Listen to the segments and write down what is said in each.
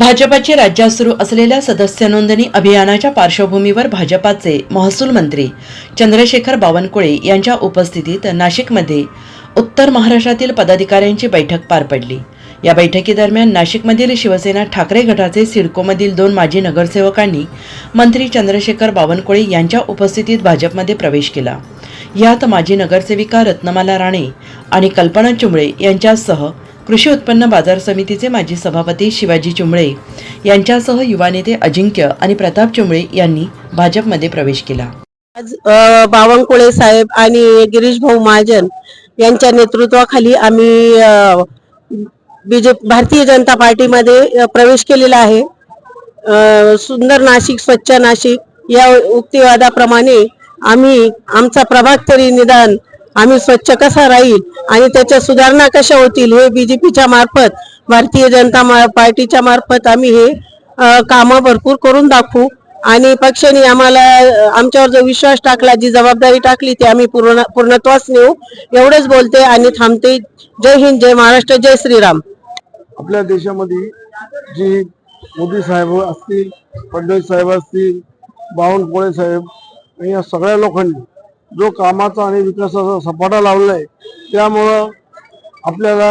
भाजपाची राज्यात सुरू असलेल्या सदस्य नोंदणी अभियानाच्या पार्श्वभूमीवर भाजपाचे महसूल मंत्री चंद्रशेखर बावनकुळे यांच्या उपस्थितीत नाशिकमध्ये उत्तर महाराष्ट्रातील पदाधिकाऱ्यांची बैठक पार पडली. या बैठकीदरम्यान नाशिकमधील शिवसेना ठाकरे गटाचे सिडकोमधील दोन माजी नगरसेवकांनी मंत्री चंद्रशेखर बावनकुळे यांच्या उपस्थितीत भाजपमध्ये प्रवेश केला. यात माजी नगरसेविका रत्नमाला राणे आणि कल्पना चुंबळे यांच्यासह कृषी उत्पन्न बाजार समितीचे माजी सभापती शिवाजी चुंबळे यांच्यासह युवा नेते अजिंक्य आणि प्रताप चुंबळे यांनी भाजपमध्ये प्रवेश केला. आज बावनकुळे साहेब आणि गिरीश भाऊ महाजन यांच्या नेतृत्वाखाली आम्ही बीजेपी भारतीय जनता पार्टीमध्ये प्रवेश केलेला आहे. सुंदर नाशिक स्वच्छ नाशिक या उक्तिवादाप्रमाणे आम्ही आमचा प्रभाग तरी निदान आम्ही स्वच्छ कसा राहील आणि त्याच्या सुधारणा कशा होतील हे बीजेपीच्या मार्फत भारतीय जनता मा- पार्टीच्या मार्फत आम्ही हे कामं भरपूर करून दाखवू. आणि पक्षाने आम्हाला आमच्यावर जो विश्वास टाकला जी जबाबदारी टाकली ती आम्ही पूर्ण पूर्णत्वास नेऊ. एवढंच बोलते आणि थांबते. जय हिंद जय महाराष्ट्र जय श्रीराम. आपल्या देशामध्ये जी मोदी साहेब असतील फडणवीस साहेब असतील बावनकुळे साहेब या सगळ्या लोकांनी जो कामाचा आणि विकासाचा सपाटा लावला आहे त्यामुळं आपल्याला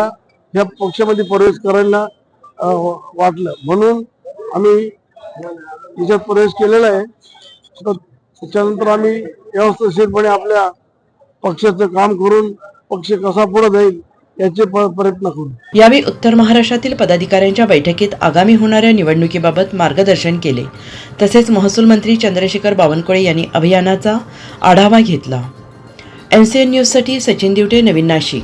ह्या पक्षामध्ये प्रवेश करायला वाटलं. म्हणून आम्ही याच्यात प्रवेश केलेला आहे. त्याच्यानंतर आम्ही व्यवस्थितशीरपणे आपल्या पक्षाचं काम करून पक्ष कसा पुढे जाईल याचे प्रयत्न करू. यावेळी उत्तर महाराष्ट्रातील पदाधिकाऱ्यांच्या बैठकीत आगामी होणाऱ्या निवडणुकीबाबत मार्गदर्शन केले. तसेच महसूल मंत्री चंद्रशेखर बावनकुळे यांनी अभियानाचा आढावा घेतला. एन सी एन न्यूजसाठी सचिन दिवटे नवीन नाशिक.